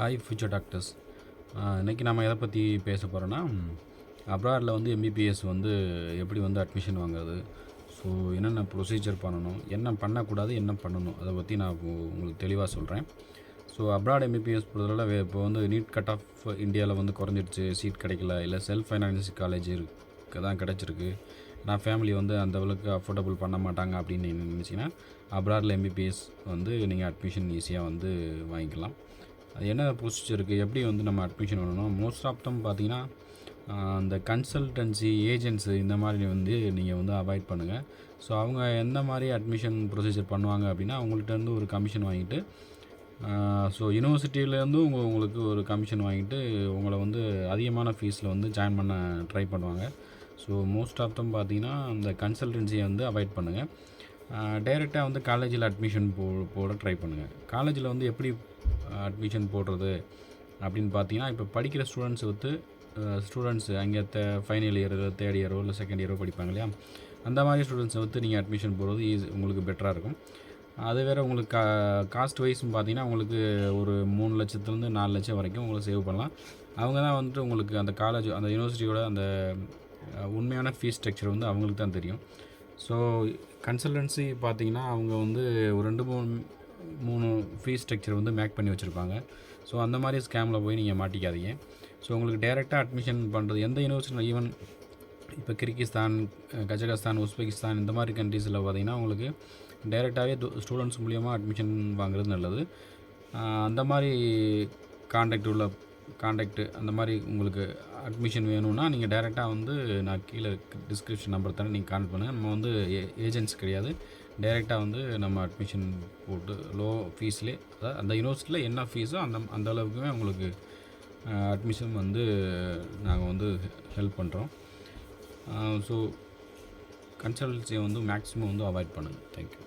Hi future doctors இன்றைக்கி நம்ம எதை பற்றி பேச போகிறோன்னா அப்ராடில் வந்து எம்பிபிஎஸ் வந்து எப்படி வந்து அட்மிஷன் வாங்குறது? ஸோ என்னென்ன ப்ரொசீஜர் பண்ணணும்? என்ன பண்ணக்கூடாது? என்ன பண்ணணும்? அதை பற்றி நான் உங்களுக்கு தெளிவாக சொல்கிறேன் ஸோ அப்ராட் எம்பிபிஎஸ் பொறுத்தவரை இப்போ வந்து நீட் கட் ஆஃப் இந்தியாவில் வந்து குறைஞ்சிடுச்சு. சீட் கிடைக்கல. இல்லை செல்ஃப் ஃபைனான்ஸ் காலேஜ் இருக்கு தான் கிடச்சிருக்கு. நான் ஃபேமிலி வந்து அந்தளவுக்கு அஃபோர்டபுள் பண்ண மாட்டாங்க அப்படின்னு நீங்கள் நினச்சிங்கன்னா அப்ராடில் எம்பிபிஎஸ் வந்து நீங்கள் அட்மிஷன் ஈஸியாக வந்து வாங்கிக்கலாம். அது என்ன ப்ரொசீஜர் இருக்குது எப்படி வந்து நம்ம அட்மிஷன் பண்ணணும் மோஸ்ட் ஆஃப் தம் பார்த்தீங்கன்னா அந்த கன்சல்டன்சி ஏஜென்ட்ஸு இந்த மாதிரி வந்து நீங்கள் வந்து அவாய்ட் பண்ணுங்கள் ஸோ அவங்க எந்த மாதிரி அட்மிஷன் ப்ரொசீஜர் பண்ணுவாங்க அப்படின்னா அவங்கள்ட்ட ஒரு கமிஷன் வாங்கிட்டு ஸோ யூனிவர்சிட்டியிலேருந்து உங்கள் உங்களுக்கு ஒரு கமிஷன் வாங்கிட்டு உங்களை வந்து அதிகமான ஃபீஸில் வந்து ஜாயின் பண்ண ட்ரை பண்ணுவாங்க. ஸோ மோஸ்ட் ஆஃப் தம் பார்த்தீங்கன்னா அந்த கன்சல்டன்சியை வந்து அவாய்ட் பண்ணுங்கள் டைரெக்டாக வந்து காலேஜில் அட்மிஷன் போ போட ட்ரை பண்ணுங்கள் காலேஜில் வந்து எப்படி அட்மிஷன் போடுறது அப்படின்னு பார்த்தீங்கன்னா இப்போ படிக்கிற ஸ்டூடெண்ட்ஸ் வந்து ஸ்டூடெண்ட்ஸ் அங்கே தே ஃபைனல் இயரோ தேர்ட் இயரோ இல்லை செகண்ட் இயரோ படிப்பாங்க இல்லையா? அந்த மாதிரி ஸ்டூடெண்ட்ஸை வந்து நீங்கள் அட்மிஷன் போடுறது ஈஸி உங்களுக்கு பெட்டராக இருக்கும். அது வேறு உங்களுக்கு கா காஸ்ட் வைஸும் பார்த்தீங்கன்னா உங்களுக்கு ஒரு மூணு லட்சத்துலேருந்து நாலு லட்சம் வரைக்கும் உங்களுக்கு சேவ் பண்ணலாம். அவங்க தான் வந்துட்டு உங்களுக்கு அந்த காலேஜ் அந்த யூனிவர்சிட்டியோட அந்த உண்மையான ஃபீஸ் ஸ்ட்ரக்சர் வந்து அவங்களுக்கு தான் தெரியும். ஸோ கன்சல்டன்சி பார்த்தீங்கன்னா அவங்க வந்து ஒரு ரெண்டு மூணு மூணு ஃபீஸ் ஸ்ட்ரக்சர் வந்து மேக் பண்ணி வச்சுருப்பாங்க. ஸோ அந்த மாதிரி ஸ்கேமில் போய் நீங்கள் மாட்டிக்காதீங்க. ஸோ உங்களுக்கு டேரெக்டாக அட்மிஷன் பண்ணுறது எந்த யூனிவர்சிட்டியில் ஈவன் இப்போ கிர்கிஸ்தான் கஜகஸ்தான் உஸ்பெகிஸ்தான் இந்த மாதிரி கண்ட்ரீஸில் பார்த்தீங்கன்னா உங்களுக்கு டைரெக்டாகவே ஸ்டூடெண்ட்ஸ் மூலியமாக அட்மிஷன் வாங்குறது நல்லது. அந்த மாதிரி காண்டாக்ட் உள்ள காண்டாக்டு அந்த மாதிரி உங்களுக்கு அட்மிஷன் வேணும்னா நீங்கள் டைரெக்டாக வந்து நான் கீழே டிஸ்கிரிப்ஷன் நம்பர் தானே நீங்கள் கான்ட் பண்ணுங்கள் நம்ம வந்து ஏஜென்ட்ஸ் கிடையாது. டைரெக்டாக வந்து நம்ம அட்மிஷன் போட்டு லோ ஃபீஸ்லேயே அதாவது அந்த யூனிவர்சிட்டியில் என்ன ஃபீஸோ அந்த அந்த அளவுக்குமே உங்களுக்கு அட்மிஷன் வந்து நாங்கள் வந்து ஹெல்ப் பண்ணுறோம் ஸோ கன்சல்டன்சியை வந்து மேக்ஸிமம் வந்து அவாய்ட் பண்ணுங்கள் தேங்க்யூ